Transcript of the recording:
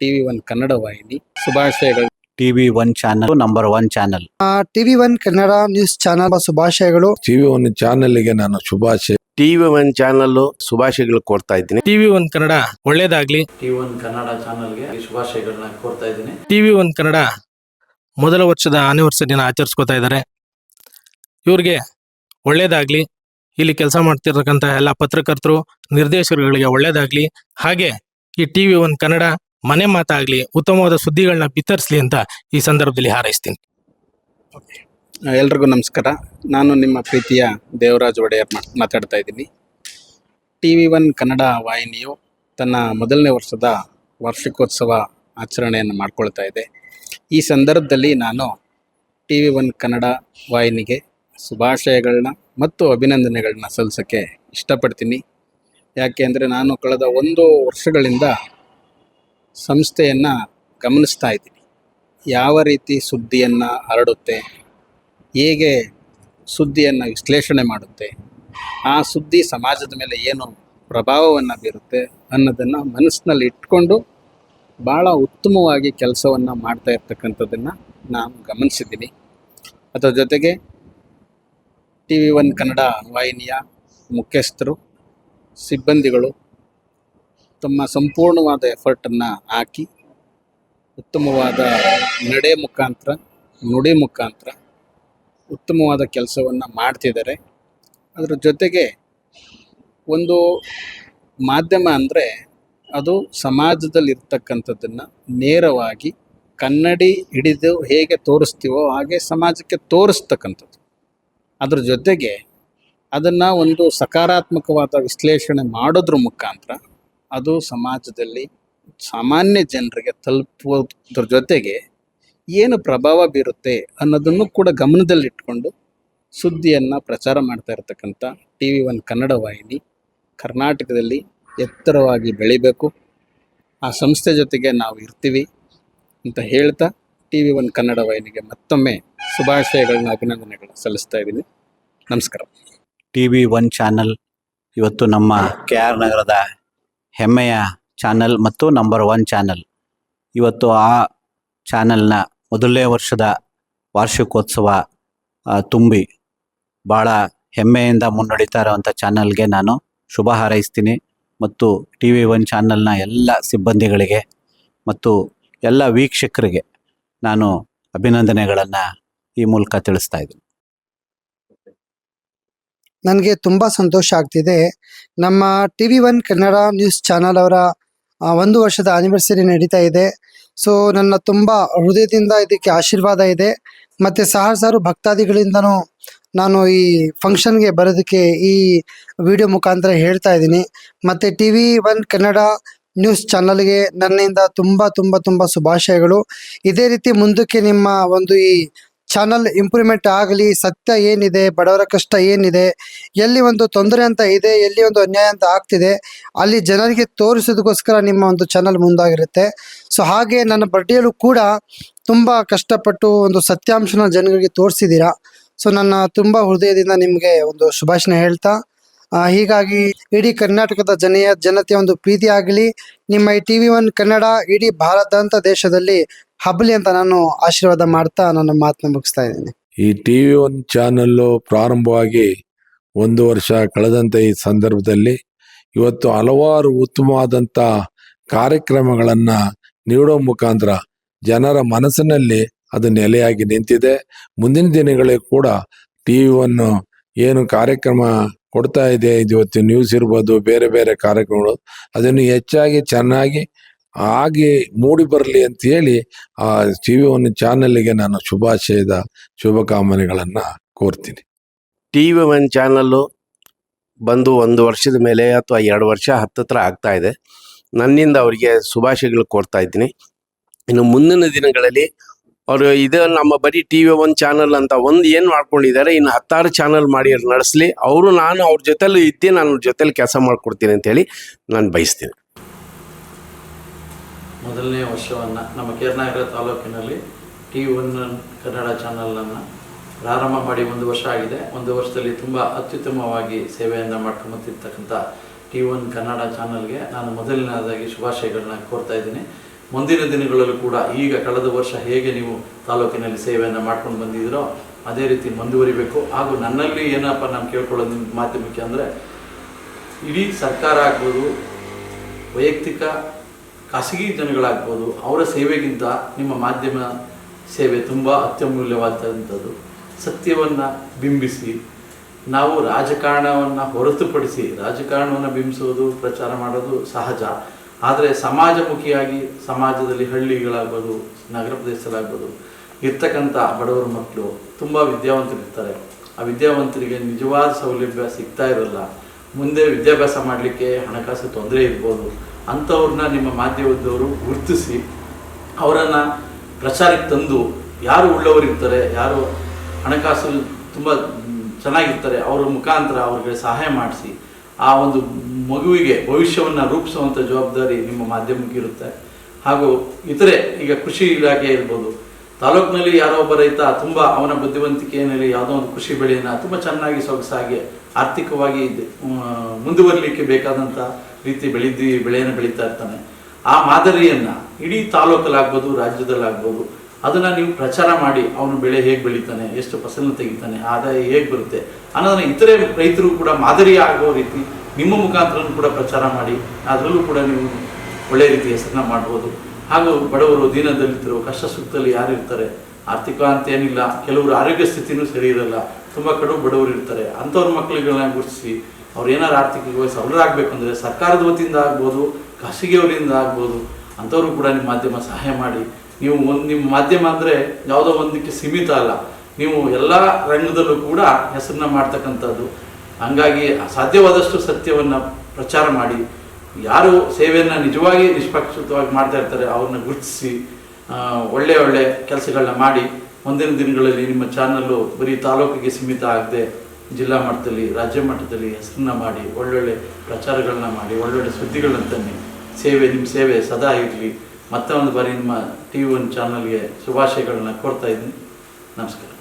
TV one Kannada ವಾಹಿನಿ. ಶುಭಾಶಯಗಳು. TV one channel number one channel. TV one Kannada news channel ಶುಭಾಶಯಗಳು. TV one ಚಾನಲ್ಗೆ ನಾನು ಶುಭಾಶಯ. ಟಿವಿ ಒನ್ ಚಾನಲ್ ಶುಭಾಶಯಗಳು ಕೋರ್ತಾ ಇದ್ದೀನಿ. ಟಿವಿ ಒನ್ ಕನ್ನಡ ಒಳ್ಳೇದಾಗ್ಲಿ. ಟಿವಿ ಒನ್ ಕನ್ನಡ ಚಾನಲ್ಗೆ ಶುಭಾಶಯಗಳನ್ನ ಕೋರ್ತಾ ಇದ್ದೀನಿ. ಟಿವಿ ಒನ್ ಕನ್ನಡ ಮೊದಲ ವರ್ಷದ ಆನಿವರ್ಸರಿನ ಆಚರಿಸ್ಕೋತಾ ಇದ್ದಾರೆ. ಇವ್ರಿಗೆ ಒಳ್ಳೇದಾಗ್ಲಿ. ಇಲ್ಲಿ ಕೆಲಸ ಮಾಡ್ತಿರ್ತಕ್ಕಂಥ ಎಲ್ಲ ಪತ್ರಕರ್ತರು ನಿರ್ದೇಶಕರುಗಳಿಗೆ ಒಳ್ಳೇದಾಗ್ಲಿ. ಹಾಗೆ ಈ ಟಿವಿ ಒನ್ ಕನ್ನಡ ಮನೆ ಮಾತಾಗ್ಲಿ, ಉತ್ತಮವಾದ ಸುದ್ದಿಗಳನ್ನ ಬಿತ್ತರಿಸ್ಲಿ ಅಂತ ಈ ಸಂದರ್ಭದಲ್ಲಿ ಹಾರೈಸ್ತೀನಿ. ಎಲ್ರಿಗೂ ನಮಸ್ಕಾರ. ನಾನು ನಿಮ್ಮ ಪ್ರೀತಿಯ ದೇವರಾಜ್ ಒಡೆಯರ್ ಮಾತ್- ಮಾತಾಡ್ತಾ ಇದ್ದೀನಿ. ಟಿ ವಿ ಒನ್ ಕನ್ನಡ ವಾಹಿನಿಯು ತನ್ನ ಮೊದಲನೇ ವರ್ಷದ ವಾರ್ಷಿಕೋತ್ಸವ ಆಚರಣೆಯನ್ನು ಮಾಡ್ಕೊಳ್ತಾ ಇದೆ. ಈ ಸಂದರ್ಭದಲ್ಲಿ ನಾನು ಟಿ ವಿ ಒನ್ ಕನ್ನಡ ವಾಹಿನಿಗೆ ಶುಭಾಶಯಗಳನ್ನ ಮತ್ತು ಅಭಿನಂದನೆಗಳನ್ನ ಸಲ್ಲಿಸೋಕ್ಕೆ ಇಷ್ಟಪಡ್ತೀನಿ. ಯಾಕೆ ಅಂದರೆ ನಾನು ಕಳೆದ ಒಂದು ವರ್ಷಗಳಿಂದ ಸಂಸ್ಥೆಯನ್ನು ಗಮನಿಸ್ತಾ ಇದ್ದೀನಿ ಯಾವ ರೀತಿ ಸುದ್ದಿಯನ್ನು ಹರಡುತ್ತೆ, ಹೇಗೆ ಸುದ್ದಿಯನ್ನು ವಿಶ್ಲೇಷಣೆ ಮಾಡುತ್ತೆ, ಆ ಸುದ್ದಿ ಸಮಾಜದ ಮೇಲೆ ಏನು ಪ್ರಭಾವವನ್ನು ಬೀರುತ್ತೆ ಅನ್ನೋದನ್ನು ಮನಸ್ಸಿನಲ್ಲಿ ಇಟ್ಕೊಂಡು ಭಾಳ ಉತ್ತಮವಾಗಿ ಕೆಲಸವನ್ನು ಮಾಡ್ತಾ ಇರ್ತಕ್ಕಂಥದ್ದನ್ನು ನಾನು ಗಮನಿಸಿದ್ದೀನಿ. ಅದರ ಜೊತೆಗೆ ಟಿ ವಿ ಒನ್ ಕನ್ನಡ ವಾಹಿನಿಯ ಮುಖ್ಯಸ್ಥರು, ಸಿಬ್ಬಂದಿಗಳು ತಮ್ಮ ಸಂಪೂರ್ಣವಾದ ಎಫರ್ಟನ್ನು ಹಾಕಿ, ಉತ್ತಮವಾದ ನಡೆ ಮುಖಾಂತರ, ನುಡಿ ಮುಖಾಂತರ ಉತ್ತಮವಾದ ಕೆಲಸವನ್ನು ಮಾಡ್ತಿದ್ದಾರೆ. ಅದರ ಜೊತೆಗೆ ಒಂದು ಮಾಧ್ಯಮ ಅಂದರೆ ಅದು ಸಮಾಜದಲ್ಲಿರ್ತಕ್ಕಂಥದ್ದನ್ನು ನೇರವಾಗಿ ಕನ್ನಡಿ ಹಿಡಿದು ಹೇಗೆ ತೋರಿಸ್ತೀವೋ ಹಾಗೆ ಸಮಾಜಕ್ಕೆ ತೋರಿಸ್ತಕ್ಕಂಥದ್ದು. ಅದ್ರ ಜೊತೆಗೆ ಅದನ್ನು ಒಂದು ಸಕಾರಾತ್ಮಕವಾದ ವಿಶ್ಲೇಷಣೆ ಮಾಡೋದ್ರ ಮುಖಾಂತರ ಅದು ಸಮಾಜದಲ್ಲಿ ಸಾಮಾನ್ಯ ಜನರಿಗೆ ತಲುಪುವುದ್ರ ಜೊತೆಗೆ ಏನು ಪ್ರಭಾವ ಬೀರುತ್ತೆ ಅನ್ನೋದನ್ನು ಕೂಡ ಗಮನದಲ್ಲಿಟ್ಕೊಂಡು ಸುದ್ದಿಯನ್ನು ಪ್ರಚಾರ ಮಾಡ್ತಾ ಇರತಕ್ಕಂಥ ಟಿ ವಿ ಒನ್ ಕನ್ನಡ ವಾಹಿನಿ ಕರ್ನಾಟಕದಲ್ಲಿ ಎತ್ತರವಾಗಿ ಬೆಳಿಬೇಕು. ಆ ಸಂಸ್ಥೆ ಜೊತೆಗೆ ನಾವು ಇರ್ತೀವಿ ಅಂತ ಹೇಳ್ತಾ ಟಿ ವಿ ಒನ್ ಕನ್ನಡ ವಾಹಿನಿಗೆ ಮತ್ತೊಮ್ಮೆ ಶುಭಾಶಯಗಳನ್ನ ಅಭಿನಂದನೆಗಳನ್ನ ಸಲ್ಲಿಸ್ತಾ ಇದ್ದೀನಿ. ನಮಸ್ಕಾರ. ಟಿವಿ ಒನ್ ಚಾನೆಲ್ ಇವತ್ತು ನಮ್ಮ ಕೆ ಆರ್ ನಗರದ ಹೆಮ್ಮೆಯ ಚಾನಲ್ ಮತ್ತು ನಂಬರ್ ಒನ್ ಚಾನಲ್. ಇವತ್ತು ಆ ಚಾನಲ್ನ ಮೊದಲನೇ ವರ್ಷದ ವಾರ್ಷಿಕೋತ್ಸವ ತುಂಬಿ ಭಾಳ ಹೆಮ್ಮೆಯಿಂದ ಮುನ್ನಡೀತಾ ಇರುವಂಥ ಚಾನಲ್ಗೆ ನಾನು ಶುಭ ಹಾರೈಸ್ತೀನಿ. ಮತ್ತು ಟಿ ವಿ ಒನ್ ಚಾನಲ್ನ ಎಲ್ಲ ಸಿಬ್ಬಂದಿಗಳಿಗೆ ಮತ್ತು ಎಲ್ಲ ವೀಕ್ಷಕರಿಗೆ ನಾನು ಅಭಿನಂದನೆಗಳನ್ನು ಈ ಮೂಲಕ ತಿಳಿಸ್ತಾ ಇದ್ದೀನಿ. ನನಗೆ ತುಂಬ ಸಂತೋಷ ಆಗ್ತಿದೆ. ನಮ್ಮ T V one Kannada news channel ಅವರ ಒಂದು ವರ್ಷದ ಆನಿವರ್ಸರಿ ನಡೀತಾ ಇದೆ. ಸೊ ನನ್ನ ತುಂಬ ಹೃದಯದಿಂದ ಇದಕ್ಕೆ ಆಶೀರ್ವಾದ ಇದೆ. ಮತ್ತು ಸಹಸಾರು ಭಕ್ತಾದಿಗಳಿಂದನೂ ನಾನು ಈ ಫಂಕ್ಷನ್ಗೆ ಬರೋದಕ್ಕೆ ಈ ವಿಡಿಯೋ ಮುಖಾಂತರ ಹೇಳ್ತಾ ಇದ್ದೀನಿ. ಮತ್ತು T V one Kannada news ಚಾನಲ್ಗೆ ನನ್ನಿಂದ ತುಂಬ ತುಂಬ ತುಂಬ ಶುಭಾಶಯಗಳು. ಇದೇ ರೀತಿ ಮುಂದಕ್ಕೆ ನಿಮ್ಮ ಒಂದು ಈ ಚಾನಲ್ ಇಂಪ್ರೂವ್ಮೆಂಟ್ ಆಗಲಿ, ಸತ್ಯ ಏನಿದೆ, ಬಡವರ ಕಷ್ಟ ಏನಿದೆ, ಎಲ್ಲಿ ಒಂದು ತೊಂದರೆ ಅಂತ ಇದೆ, ಎಲ್ಲಿ ಒಂದು ಅನ್ಯಾಯ ಅಂತ ಆಗ್ತಿದೆ, ಅಲ್ಲಿ ಜನರಿಗೆ ತೋರಿಸೋದಕ್ಕೋಸ್ಕರ ನಿಮ್ಮ ಒಂದು ಚಾನಲ್ ಮುಂದಾಗಿರುತ್ತೆ. ಸೊ ಹಾಗೆ ನನ್ನ ಬಡ್ಡಿಯಲ್ಲೂ ಕೂಡ ತುಂಬ ಕಷ್ಟಪಟ್ಟು ಒಂದು ಸತ್ಯಾಂಶನ ಜನರಿಗೆ ತೋರಿಸಿದ್ದೀರಾ. ಸೊ ನನ್ನ ತುಂಬ ಹೃದಯದಿಂದ ನಿಮಗೆ ಒಂದು ಶುಭಾಶಯ ಹೇಳ್ತಾ ಹೀಗಾಗಿ ಇಡೀ ಕರ್ನಾಟಕದ ಜನೆಯ ಜನತೆ ಒಂದು ಪ್ರೀತಿ ಆಗಲಿ, ನಿಮ್ಮ ಈ ಟಿ ವಿ ಒನ್ ಕನ್ನಡ ಇಡೀ ಭಾರತದಂತ ದೇಶದಲ್ಲಿ ಹಬ್ಬಲಿ ಅಂತ ನಾನು ಆಶೀರ್ವಾದ ಮಾಡ್ತಾ ನನ್ನ ಮಾತನ್ನ ಮುಗಿಸ್ತಾ ಇದ್ದೀನಿ. ಈ ಟಿವಿ ಒನ್ ಚಾನಲ್ ಪ್ರಾರಂಭವಾಗಿ ಒಂದು ವರ್ಷ ಕಳೆದಂತ ಈ ಸಂದರ್ಭದಲ್ಲಿ ಇವತ್ತು ಹಲವಾರು ಉತ್ತಮವಾದಂತ ಕಾರ್ಯಕ್ರಮಗಳನ್ನ ನೀಡೋ ಮುಖಾಂತರ ಜನರ ಮನಸ್ಸಿನಲ್ಲಿ ಅದು ನೆಲೆಯಾಗಿ ನಿಂತಿದೆ. ಮುಂದಿನ ದಿನಗಳಿಗೆ ಕೂಡ ಟಿವಿ ಒನ್ ಏನು ಕಾರ್ಯಕ್ರಮ ಕೊಡ್ತಾ ಇದೆ ಇವತ್ತು ನ್ಯೂಸ್ ಇರ್ಬೋದು, ಬೇರೆ ಬೇರೆ ಕಾರ್ಯಕ್ರಮಗಳು. ಅದನ್ನು ಹೆಚ್ಚಾಗಿ, ಚೆನ್ನಾಗಿ ಆಗಿ ಮೂಡಿ ಬರಲಿ ಅಂತ ಹೇಳಿ ಆ ಟಿ ವಿ ಒನ್ ಚಾನಲ್ಗೆ ನಾನು ಶುಭಾಶಯದ ಶುಭಕಾಮನೆಗಳನ್ನು ಕೋರ್ತೀನಿ. ಟಿ ವಿ ಒನ್ ಚಾನಲ್ಲು ಬಂದು ಒಂದು ವರ್ಷದ ಮೇಲೆ ಅಥವಾ ಎರಡು ವರ್ಷ ಹತ್ತತ್ರ ಆಗ್ತಾ ಇದೆ. ನನ್ನಿಂದ ಅವರಿಗೆ ಶುಭಾಶಯಗಳು ಕೋರ್ತಾ ಇದ್ದೀನಿ. ಇನ್ನು ಮುಂದಿನ ದಿನಗಳಲ್ಲಿ ಅವರು ಇದು ನಮ್ಮ ಬರೀ ಟಿ ವಿ ಒಂದು ಚಾನಲ್ ಅಂತ ಒಂದು ಏನು ಮಾಡ್ಕೊಂಡಿದ್ದಾರೆ, ಇನ್ನು ಹತ್ತಾರು ಚಾನಲ್ ಮಾಡಿ ನಡೆಸಲಿ. ಅವರು ನಾನು ಅವ್ರ ಜೊತೆಲಿ ಇದ್ದೆ ನಾನು ಅವ್ರ ಜೊತೆಲಿ ಕೆಲಸ ಮಾಡಿಕೊಡ್ತೀನಿ ಅಂತೇಳಿ ನಾನು ಬಯಸ್ತೀನಿ. ಮೊದಲನೇ ವರ್ಷವನ್ನು ನಮ್ಮ ಕೇರನಗರ ತಾಲೂಕಿನಲ್ಲಿ ಟಿ ವಿ ಒನ್ ಕನ್ನಡ ಚಾನಲನ್ನು ಪ್ರಾರಂಭ ಮಾಡಿ ಒಂದು ವರ್ಷ ಆಗಿದೆ. ಒಂದು ವರ್ಷದಲ್ಲಿ ತುಂಬ ಅತ್ಯುತ್ತಮವಾಗಿ ಸೇವೆಯನ್ನು ಮಾಡ್ಕೊಂಬತ್ತಿರ್ತಕ್ಕಂಥ ಟಿ ಒನ್ ಕನ್ನಡ ಚಾನಲ್ಗೆ ನಾನು ಮೊದಲನೇದಾಗಿ ಶುಭಾಶಯಗಳನ್ನ ಕೋರ್ತಾ ಇದ್ದೀನಿ. ಮುಂದಿನ ದಿನಗಳಲ್ಲೂ ಕೂಡ ಈಗ ಕಳೆದ ವರ್ಷ ಹೇಗೆ ನೀವು ತಾಲೂಕಿನಲ್ಲಿ ಸೇವೆಯನ್ನು ಮಾಡ್ಕೊಂಡು ಬಂದಿದ್ದೀರೋ ಅದೇ ರೀತಿ ಮುಂದುವರಿಬೇಕು. ಹಾಗೂ ನನ್ನಲ್ಲಿ ಏನಪ್ಪ ನಾನು ಕೇಳ್ಕೊಳ್ಳೋದು ನಿಮ್ಮ ಮಾಧ್ಯಮಕ್ಕೆ ಅಂದರೆ, ಇಡೀ ಸರ್ಕಾರ ಆಗ್ಬೋದು, ವೈಯಕ್ತಿಕ ಖಾಸಗಿ ಜನಗಳಾಗ್ಬೋದು, ಅವರ ಸೇವೆಗಿಂತ ನಿಮ್ಮ ಮಾಧ್ಯಮ ಸೇವೆ ತುಂಬ ಅತ್ಯಮೂಲ್ಯವಾದಂಥದ್ದು. ಸತ್ಯವನ್ನು ಬಿಂಬಿಸಿ, ನಾವು ರಾಜಕಾರಣವನ್ನು ಹೊರತುಪಡಿಸಿ, ರಾಜಕಾರಣವನ್ನು ಬಿಂಬಿಸೋದು ಪ್ರಚಾರ ಮಾಡೋದು ಸಹಜ. ಆದರೆ ಸಮಾಜಮುಖಿಯಾಗಿ ಸಮಾಜದಲ್ಲಿ ಹಳ್ಳಿಗಳಾಗ್ಬೋದು, ನಗರ ಪ್ರದೇಶದಲ್ಲಾಗ್ಬೋದು ಇರ್ತಕ್ಕಂಥ ಬಡವರ ಮಕ್ಕಳು ತುಂಬ ವಿದ್ಯಾವಂತರಿರ್ತಾರೆ. ಆ ವಿದ್ಯಾವಂತರಿಗೆ ನಿಜವಾದ ಸೌಲಭ್ಯ ಸಿಗ್ತಾ ಇರಲ್ಲ. ಮುಂದೆ ವಿದ್ಯಾಭ್ಯಾಸ ಮಾಡಲಿಕ್ಕೆ ಹಣಕಾಸು ತೊಂದರೆ ಇರ್ಬೋದು. ಅಂಥವ್ರನ್ನ ನಿಮ್ಮ ಮಾಧ್ಯಮದವರು ಗುರುತಿಸಿ, ಅವರನ್ನು ಪ್ರಚಾರಕ್ಕೆ ತಂದು, ಯಾರು ಉಳ್ಳವರಿರ್ತಾರೆ ಯಾರು ಹಣಕಾಸು ತುಂಬ ಚೆನ್ನಾಗಿರ್ತಾರೆ, ಅವರ ಮುಖಾಂತರ ಅವ್ರಿಗೆ ಸಹಾಯ ಮಾಡಿಸಿ ಆ ಒಂದು ಮಗುವಿಗೆ ಭವಿಷ್ಯವನ್ನು ರೂಪಿಸುವಂಥ ಜವಾಬ್ದಾರಿ ನಿಮ್ಮ ಮಾಧ್ಯಮಕ್ಕೆ ಇರುತ್ತೆ. ಹಾಗೂ ಇತರೆ ಈಗ ಕೃಷಿ ಇಲಾಖೆ ಇರ್ಬೋದು, ತಾಲೂಕಿನಲ್ಲಿ ಯಾರೋ ಒಬ್ಬ ರೈತ ತುಂಬ ಅವನ ಬುದ್ಧಿವಂತಿಕೆಯಲ್ಲಿ ಯಾವುದೋ ಒಂದು ಕೃಷಿ ಬೆಳೆಯನ್ನು ತುಂಬ ಚೆನ್ನಾಗಿ ಸೊಗಸಾಗಿ ಆರ್ಥಿಕವಾಗಿ ಮುಂದುವರಲಿಕ್ಕೆ ಬೇಕಾದಂಥ ರೀತಿ ಬೆಳೆದಿ, ಬೆಳೆಯನ್ನು ಬೆಳೀತಾ ಇರ್ತಾನೆ. ಆ ಮಾದರಿಯನ್ನು ಇಡೀ ತಾಲೂಕಲ್ಲಾಗ್ಬೋದು, ರಾಜ್ಯದಲ್ಲಾಗ್ಬೋದು ಅದನ್ನು ನೀವು ಪ್ರಚಾರ ಮಾಡಿ, ಅವನು ಬೆಳೆ ಹೇಗೆ ಬೆಳೀತಾನೆ, ಎಷ್ಟು ಫಸಲನ್ನು ತೆಗಿತಾನೆ, ಆದಾಯ ಹೇಗೆ ಬರುತ್ತೆ ಅನ್ನೋದನ್ನು ಇತರೆ ರೈತರು ಕೂಡ ಮಾದರಿ ಆಗೋ ರೀತಿ ನಿಮ್ಮ ಮುಖಾಂತರ ಕೂಡ ಪ್ರಚಾರ ಮಾಡಿ, ಅದರಲ್ಲೂ ಕೂಡ ನೀವು ಒಳ್ಳೆಯ ರೀತಿ ಹೆಸರನ್ನ ಮಾಡ್ಬೋದು. ಹಾಗೂ ಬಡವರು ದೀನದಲಿತರು, ಕಷ್ಟ ಸುಖದಲ್ಲಿ ಯಾರು ಇರ್ತಾರೆ, ಆರ್ಥಿಕ ಅಂತ ಏನಿಲ್ಲ, ಕೆಲವರು ಆರೋಗ್ಯ ಸ್ಥಿತಿನೂ ಸರಿ ಇರಲ್ಲ, ತುಂಬ ಕಡು ಬಡವರು ಇರ್ತಾರೆ, ಅಂಥವ್ರ ಮಕ್ಕಳುಗಳನ್ನ ಗುರುತಿಸಿ, ಅವ್ರು ಏನಾರು ಆರ್ಥಿಕವಾಗಿ ಸಬಲರಾಗಬೇಕು ಅಂದರೆ ಸರ್ಕಾರದ ವತಿಯಿಂದ ಆಗ್ಬೋದು ಖಾಸಗಿಯವರಿಂದ ಆಗ್ಬೋದು, ಅಂಥವ್ರು ಕೂಡ ನಿಮ್ಮ ಮಾಧ್ಯಮ ಸಹಾಯ ಮಾಡಿ ನೀವು ಒಂದು ನಿಮ್ಮ ಮಾಧ್ಯಮ ಅಂದರೆ ಯಾವುದೋ ಒಂದಕ್ಕೆ ಸೀಮಿತ ಅಲ್ಲ. ನೀವು ಎಲ್ಲ ರಂಗದಲ್ಲೂ ಕೂಡ ಹೆಸರನ್ನ ಮಾಡ್ತಕ್ಕಂಥದ್ದು. ಹಂಗಾಗಿ ಸಾಧ್ಯವಾದಷ್ಟು ಸತ್ಯವನ್ನು ಪ್ರಚಾರ ಮಾಡಿ. ಯಾರು ಸೇವೆಯನ್ನು ನಿಜವಾಗಿ ನಿಷ್ಪಕ್ಷಿತವಾಗಿ ಮಾಡ್ತಾ ಇರ್ತಾರೆ, ಅವ್ರನ್ನ ಗುರುತಿಸಿ ಒಳ್ಳೆ ಒಳ್ಳೆ ಕೆಲಸಗಳನ್ನ ಮಾಡಿ. ಮುಂದಿನ ದಿನಗಳಲ್ಲಿ ನಿಮ್ಮ ಚಾನಲ್ಲು ಬರೀ ತಾಲೂಕಿಗೆ ಸೀಮಿತ ಆಗದೆ ಜಿಲ್ಲಾ ಮಟ್ಟದಲ್ಲಿ, ರಾಜ್ಯ ಮಟ್ಟದಲ್ಲಿ ಹೆಸರನ್ನ ಮಾಡಿ, ಒಳ್ಳೊಳ್ಳೆ ಪ್ರಚಾರಗಳನ್ನ ಮಾಡಿ, ಒಳ್ಳೊಳ್ಳೆ ಸುದ್ದಿಗಳನ್ನ ತನ್ನಿ. ಸೇವೆ ನಿಮ್ಮ ಸೇವೆ, ಸದಾ ಇರಲಿ. ಮತ್ತೆ ಒಂದು ಬಾರಿ ನಿಮ್ಮ ಟಿ ವಿ ಒನ್ ಚಾನಲ್ಗೆ ಶುಭಾಶಯಗಳನ್ನ ಕೊಡ್ತಾ ಇದ್ದೀನಿ. ನಮಸ್ಕಾರ.